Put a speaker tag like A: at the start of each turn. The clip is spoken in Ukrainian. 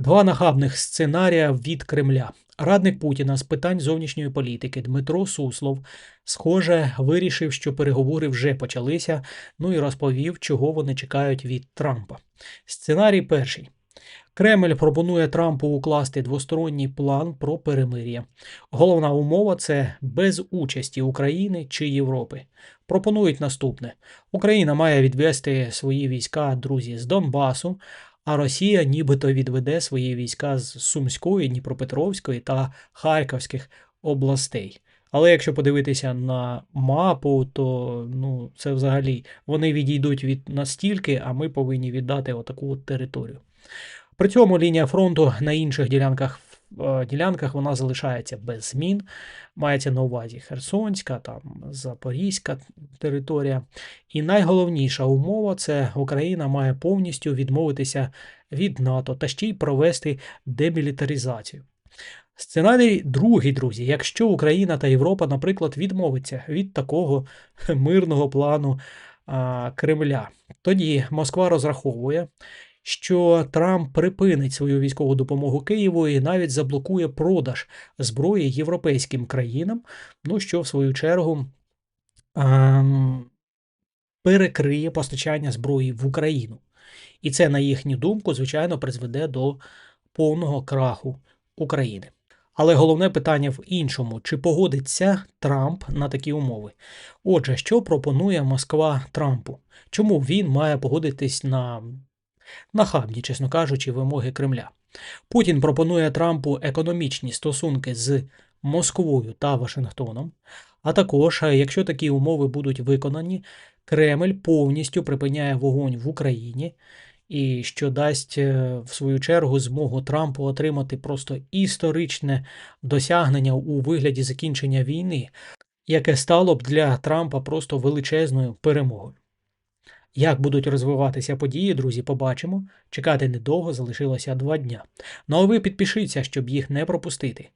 A: Два нахабних сценарія від Кремля. Радник Путіна з питань зовнішньої політики Дмитро Суслов, схоже, вирішив, що переговори вже почалися, ну і розповів, чого вони чекають від Трампа. Сценарій перший. Кремль пропонує Трампу укласти двосторонній план про перемир'я. Головна умова це без участі України чи Європи. Пропонують наступне: Україна має відвести свої війська, друзі, з Донбасу, а Росія нібито відведе свої війська з Сумської, Дніпропетровської та Харківських областей. Але якщо подивитися на мапу, то ну, це взагалі вони відійдуть від настільки, а ми повинні віддати отаку от територію. При цьому лінія фронту на інших ділянках е, ділянках вона залишається без змін. Мається на увазі Херсонська, там Запорізька територія. І найголовніша умова це Україна має повністю відмовитися від НАТО та ще й провести демілітаризацію. Сценарій другий, друзі, якщо Україна та Європа, наприклад, відмовиться від такого мирного плану а, Кремля, тоді Москва розраховує, що Трамп припинить свою військову допомогу Києву і навіть заблокує продаж зброї європейським країнам, ну що в свою чергу перекриє постачання зброї в Україну. І це, на їхню думку, звичайно, призведе до повного краху України. Але головне питання в іншому: чи погодиться Трамп на такі умови? Отже, що пропонує Москва Трампу? Чому він має погодитись на нахабні, чесно кажучи, вимоги Кремля? Путін пропонує Трампу економічні стосунки з Москвою та Вашингтоном. А також, е, якщо такі умови будуть виконані, Кремль повністю припиняє вогонь в Україні, і що дасть е, в свою чергу змогу Трампу отримати просто історичне досягнення у вигляді закінчення війни, яке стало б для Трампа просто величезною перемогою. Як будуть розвиватися події, друзі, побачимо. Чекати недовго залишилося два дня. Ну а ви підпишіться, щоб їх не пропустити.